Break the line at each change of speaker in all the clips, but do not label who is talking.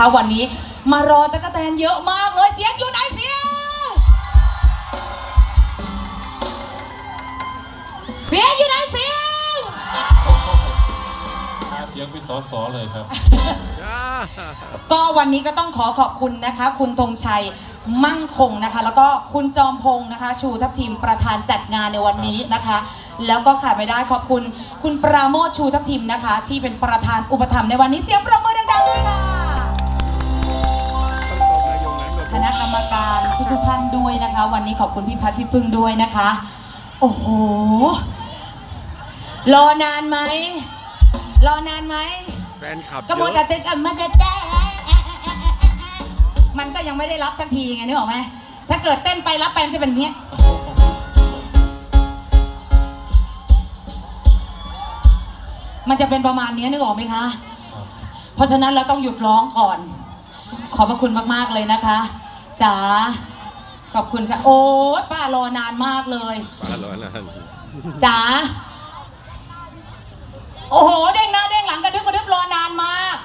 คะวันนี้มารอตะกแตนเยอะมากเลยเสียงอยู่ไหนเสียง เสียงอยู่ไหนเสียง
หาเสียงเป็นสอสอเลยครับ
ก็วันนี้ก็ต้องขอขอบคุณนะคะ คุณธงชัยมั่งคงนะคะ แล้วก็คุณจอมพงศ์นะคะ ชูทัพทีมประธานจัดงานในวันนี้นะคะ แล้วก็ขาดไม่ได้ขอบคุณ คุณปราโมทชูทัพทีมนะคะ ที่เป็นประธานอุปถัมภ์ในวันนี้เสียงประมือ ทุกๆท่านด้วยนะคะ วันนี้ขอบคุณพี่พัฒน์พี่พึ่งด้วยนะคะ โอ้โห รอนานไหม รอนานไหม
แฟนคลับ
ก็
เย
มัวแต่
อะ
เต้นกันมันจะแจ้มันก็ยังไม่ได้รับสักทีไงนึกออกไหมถ้าเกิดเต้นไปรับไปมันจะเป็นอย่างเงี้ยมันจะเป็นประมาณนี้นึกออกไหมคะ เพราะฉะนั้นเราต้องหยุดร้องก่อน ขอบพระคุณมาก ๆ เลยนะคะ จ๋าขอบคุณค่ะ โอ้ยป้ารอนานมากเลย
ป้าร้อนแล้ว
จ๋าโอ้โหเด้งหน้าเด้งหลังกระดึบกระดึบรอนานมาก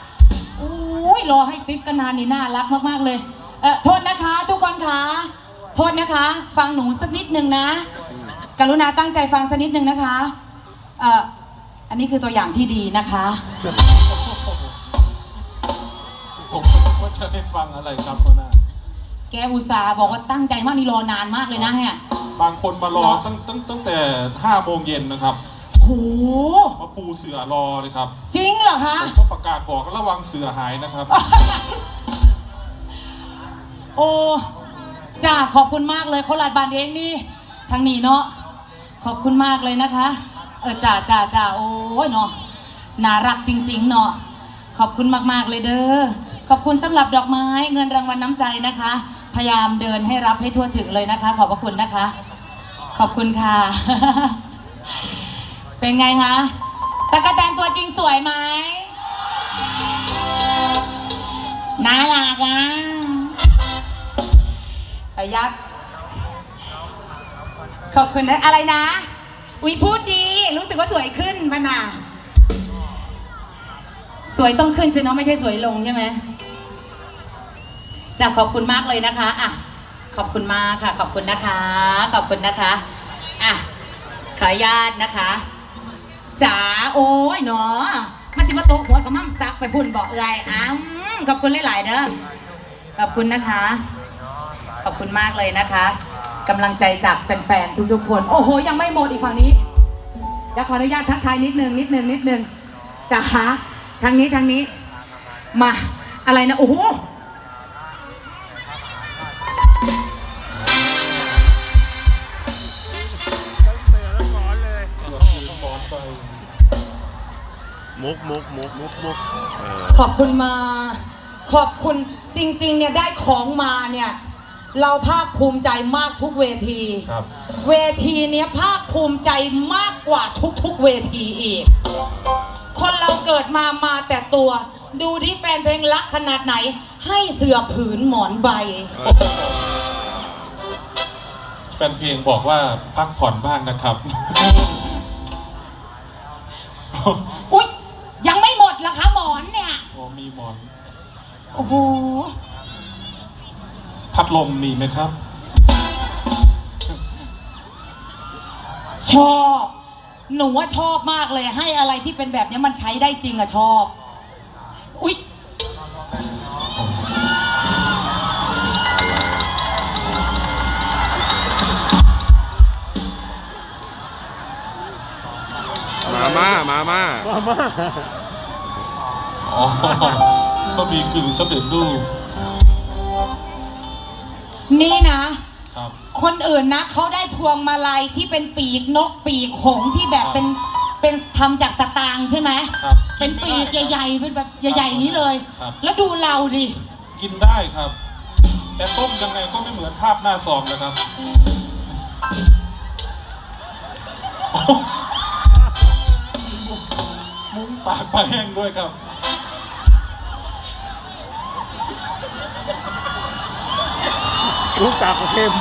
อุ้ยรอให้ติ๊บกันนานนี่น่ารักมากๆเลยเออโทษนะคะ ทุกคนคะโทษนะคะ ฟังหนูสักนิดหนึ่งนะ กรุณาตั้งใจฟังสักนิดหนึ่งนะคะเอ่ออันนี้คือตัวอย่างที่ดีนะคะ
ผมว่าจะได้ฟังอะไรครับพ่อหน้า
แกอุตส่าห์บอกว่าตั้งใจมากนี่รอนานมากเลยนะเนี่ย
บางคนมารอ
เหรอ
ตั้งตั้งตั้งแต่ห้าโมงเย็นนะครับ
โห
มาปูเสือรอเลยครับ
จริงเหรอคะ
ผมก็ประกาศบอกระวังเสือหายนะครับ
โอ้จ้าขอบคุณมากเลยโคราชบานเองนี่ทางนี้เนาะขอบคุณมากเลยนะคะ เออจ้าจ้าจ้าโอ้ยเนาะน่ารักจริง ๆ เนาะขอบคุณมากๆเลยเด้อขอบคุณสำหรับดอกไม้เงินรางวัลน้ำใจนะคะ พยายามเดินให้รับให้ทั่วถึงเลยนะคะ ขอบพระคุณนะคะ ขอบคุณค่ะ เป็นไงคะตะกะแตนตัวจริงสวยไหมน่ารักอะประยัดขอบคุณนะอะไรนะ อุ๊ยพูดดี รู้สึกว่าสวยขึ้นมานาสวยต้องขึ้นสิเนาะไม่ใช่สวยลงใช่ไหม จะขอบคุณมากเลยนะคะอะขอบคุณมากค่ะ ขอบคุณนะคะ ขอบคุณนะคะอะขออนุญาตนะคะจ๋าโอ้ยเนาะมาสิมาโตะหัวกับมั่มซักไปพุ่นบอกเอ้ยอ้าวขอบคุณหลายๆเด้อขอบคุณนะคะ ขอบคุณมากเลยนะคะกำลังใจจากแฟนๆทุกๆคน โอ้โห ยังไม่หมดอีกฝั่งนี้เดี๋ยวขออนุญาตทักทายนิดนึงนิดนึงนิดนึงจ๋าทางนี้ทางนี้ มาอะไรนะโอ้โห
มุกมุกมุกมุกมุกเออ
ขอบคุณมา ขอบคุณจริง ๆ เนี่ยได้ของมาเนี่ย เราภาคภูมิใจมากทุกเวที
ครับ
เวทีเนี้ยภาคภูมิใจมากกว่าทุกๆเวทีอีก คนเราเกิดมามาแต่ตัว ดูที่แฟนเพลงรักขนาดไหน ให้เสือผืนหมอนใบ
แฟนเพลงบอกว่าพักผ่อนบ้างนะครับ
อุ๊ย ยังไม่หมดเหรอคะหมอนเนี่ย
โอ้มีหมอน
โอ้โห
พัดลมมีไหมครับ
ชอบ หนูว่าชอบมากเลย ให้อะไรที่เป็นแบบเนี้ยมันใช้ได้จริงอะชอบ อุ๊ย
ม่ามาม่า
อ๋อก็มีกึ่งสำเร็จรูป
นี่นะ
ครับ
คนอื่นนะเขาได้พวงมาลัยที่เป็นปีกนกปีกหงส์ที่แบบเป็นเป็นทำจากสตางค์ใช่ไหม
ครับ
เป็นปีกใหญ่ๆเป็นแบบใหญ่ๆอย่างนี้เลย
ครับ
แล้วดูเราดิ
กินได้ครับ แต่ต้มยังไงก็ไม่เหมือนภาพหน้าซองนะครับ มุ้งปากปลาแห้งด้วยครับ
ลูกตาเข้ม